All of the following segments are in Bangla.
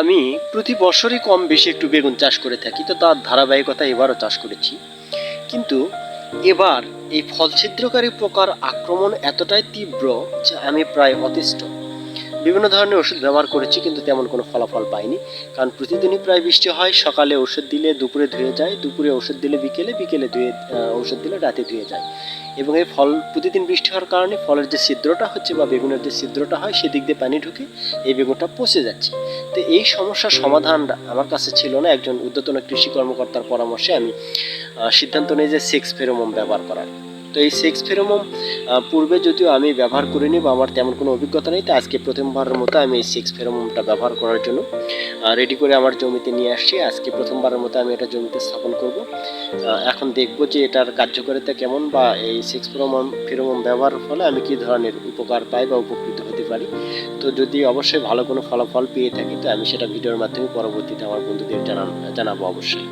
আমি প্রতি বছরই কম বেশি একটু বেগুন চাষ করে থাকি, তো তার ধারাবাহিকতা এবারও চাষ করেছি। কিন্তু এবার এই ফল ছিদ্রকারী পোকার আক্রমণ এতটাই তীব্র যে আমি প্রায় অতিষ্ঠ। বিভিন্ন ধরনের ওষুধ ব্যবহার করেছি, কিন্তু তেমন কোনো ফলাফল পাইনি। কারণ প্রতিদিনই প্রায় বৃষ্টি হয়, সকালে ওষুধ দিলে দুপুরে ধুয়ে যায়, দুপুরে ওষুধ দিলে বিকেলে বিকেলে ধুয়ে ওষুধ দিলে রাতে ধুয়ে যায়। এবং এই ফল প্রতিদিন বৃষ্টি হওয়ার কারণে ফলের যে ছিদ্রটা হচ্ছে বা বেগুনের যে ছিদ্রটা হয় সেদিক দিয়ে পানি ঢুকে এই বেগুনটা পচে যাচ্ছে। তো এই সমস্যার সমাধানটা আমার কাছে ছিল না, একজন উদ্যতন কৃষি কর্মকর্তার পরামর্শে আমি সিদ্ধান্ত নিয়ে যে সেক্স ফেরোমোম ব্যবহার করার। তো এই সেক্স ফেরোমোম পূর্বে যদিও আমি ব্যবহার করিনি বা আমার তেমন কোনো অভিজ্ঞতা নেই তো আজকে প্রথমবারের মতো আমি এই সেক্স ফেরোমোমটা ব্যবহার করার জন্য রেডি করে আমার জমিতে নিয়ে আসছি। আজকে প্রথমবারের মতো আমি এটা জমিতে স্থাপন করব। এখন দেখব যে এটার কার্যকারিতা কেমন বা এই সেক্স ফেরোমোম ফেরোমোম ব্যবহারের ফলে আমি কী ধরনের উপকার পাই বা উপকৃত হতে পারি। তো যদি অবশ্যই ভালো কোনো ফলাফল পেয়ে থাকি, তো আমি সেটা ভিডিওর মাধ্যমে পরবর্তীতে আমার বন্ধুদের জানাব অবশ্যই।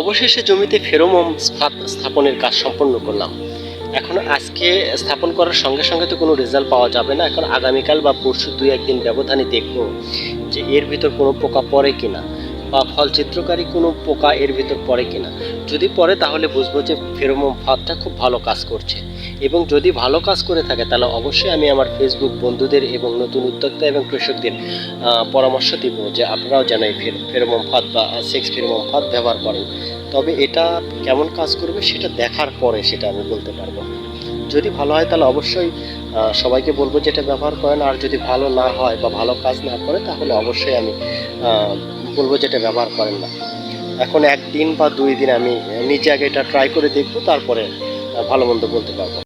অবশেষে জমিতে ফেরোমোম স্থাপনের কাজ সম্পন্ন করলাম। এখন আজকে স্থাপন করার সঙ্গে সঙ্গে তো কোনো রেজাল্ট পাওয়া যাবে না। এখন আগামীকাল বা পরশু দুই একদিন ব্যবধানে দেখব যে এর ভিতর কোনো পোকা পড়ে কিনা। বা ফল চিত্রকারী কোনো পোকা এর ভিতর পড়ে কিনা। যদি পড়ে, তাহলে বুঝব যে ফেরোমোম ফাঁদটা খুব ভালো কাজ করছে। এবং যদি ভালো কাজ করে থাকে, তাহলে অবশ্যই আমি আমার ফেসবুক বন্ধুদের এবং নতুন উদ্যোক্তা এবং কৃষকদের পরামর্শ দিব যে আপনারাও যেন এই ফের- ফেরোমোম ফাঁদ বা সেক্স ফেরোমোম ফাঁদ ব্যবহার করেন। তবে এটা কেমন কাজ করবে, সেটা দেখার পরে সেটা আমি বলতে পারব। যদি ভালো হয়, তাহলে অবশ্যই সবাইকে বলব যেটা ব্যবহার করেন। আর যদি ভালো না হয় বা ভালো কাজ না করে, তাহলে অবশ্যই আমি বলব যেটা ব্যবহার করেন না। এখন একদিন বা দুই দিন আমি নিজে আগে এটা ট্রাই করে দেখব, তারপরে ভালো মন্দ বলতে পারব।